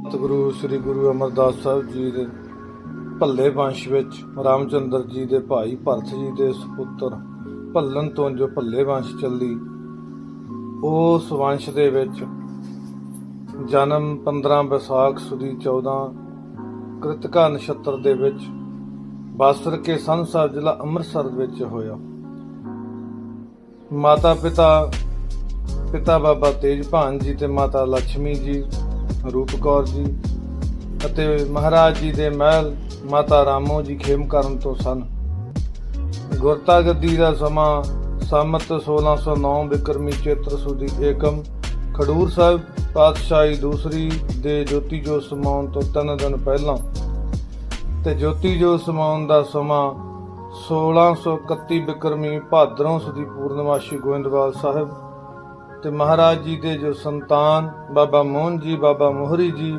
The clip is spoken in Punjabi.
ਸਤਿਗੁਰੂ, ਸ੍ਰੀ ਗੁਰੂ ਅਮਰਦਾਸ ਸਾਹਿਬ ਜੀ ਦੇ ਭੱਲੇ ਵੰਸ਼ ਵਿੱਚ ਰਾਮਚੰਦਰ ਜੀ ਦੇ ਭਾਈ ਭਰਤ ਜੀ ਦੇ ਸੁਪੁੱਤਰ ਭੱਲਨ ਤੋਂ ਜੋ ਭੱਲੇ ਵੰਸ਼ ਚੱਲੀ, ਉਸ ਵੰਸ਼ ਦੇ ਵਿੱਚ ਜਨਮ 15 ਵਿਸਾਖ ਸੁਦੀ 14 ਕ੍ਰਿਤਕਾ ਨਛੱਤਰ ਦੇ ਵਿੱਚ ਬਾਸਰ ਕੇ ਸੰਨ ਜ਼ਿਲ੍ਹਾ ਅੰਮ੍ਰਿਤਸਰ ਵਿੱਚ ਹੋਇਆ। ਮਾਤਾ ਪਿਤਾ ਪਿਤਾ ਬਾਬਾ ਤੇਜ ਭਾਨ ਜੀ ਤੇ ਮਾਤਾ ਲక్ష్ਮੀ ਜੀ ਰੂਪ ਕੌਰ ਜੀ ਅਤੇ ਮਹਾਰਾਜ ਜੀ ਦੇ ਮਹਿਲ ਮਾਤਾ ਰਾਮੋ ਜੀ ਖੇਮ ਕਰਨ ਤੋਂ ਸਨ। ਗੁਰਤਾ ਗੱਦੀ ਦਾ ਸਮਾਂ ਸੰਮਤ 1609 ਬਿਕਰਮੀ ਚੇਤਰ ਸੁਦੀ ਏਕਮ, ਖਡੂਰ ਸਾਹਿਬ ਪਾਤਸ਼ਾਹੀ ਦੂਸਰੀ ਦੇ ਜੋਤੀ ਜੋ ਸਮਾਉਣ ਤੋਂ ਤਿੰਨ ਦਿਨ ਪਹਿਲਾਂ ਤੇ ਜੋਤੀ ਜੋ ਸਮਾਉਣ ਦਾ ਸਮਾਂ 1631 ਬਿਕਰਮੀ ਭਾਦਰੋਂ ਸੁਦੀ ਪੂਰਨਮਾਸ਼ੀ ਗੋਇੰਦਵਾਲ ਸਾਹਿਬ ਤੇ ਮਹਾਰਾਜ ਜੀ ਦੇ ਜੋ ਸੰਤਾਨ ਬਾਬਾ ਮੋਹਨ ਜੀ ਬਾਬਾ ਮੋਹਰੀ ਜੀ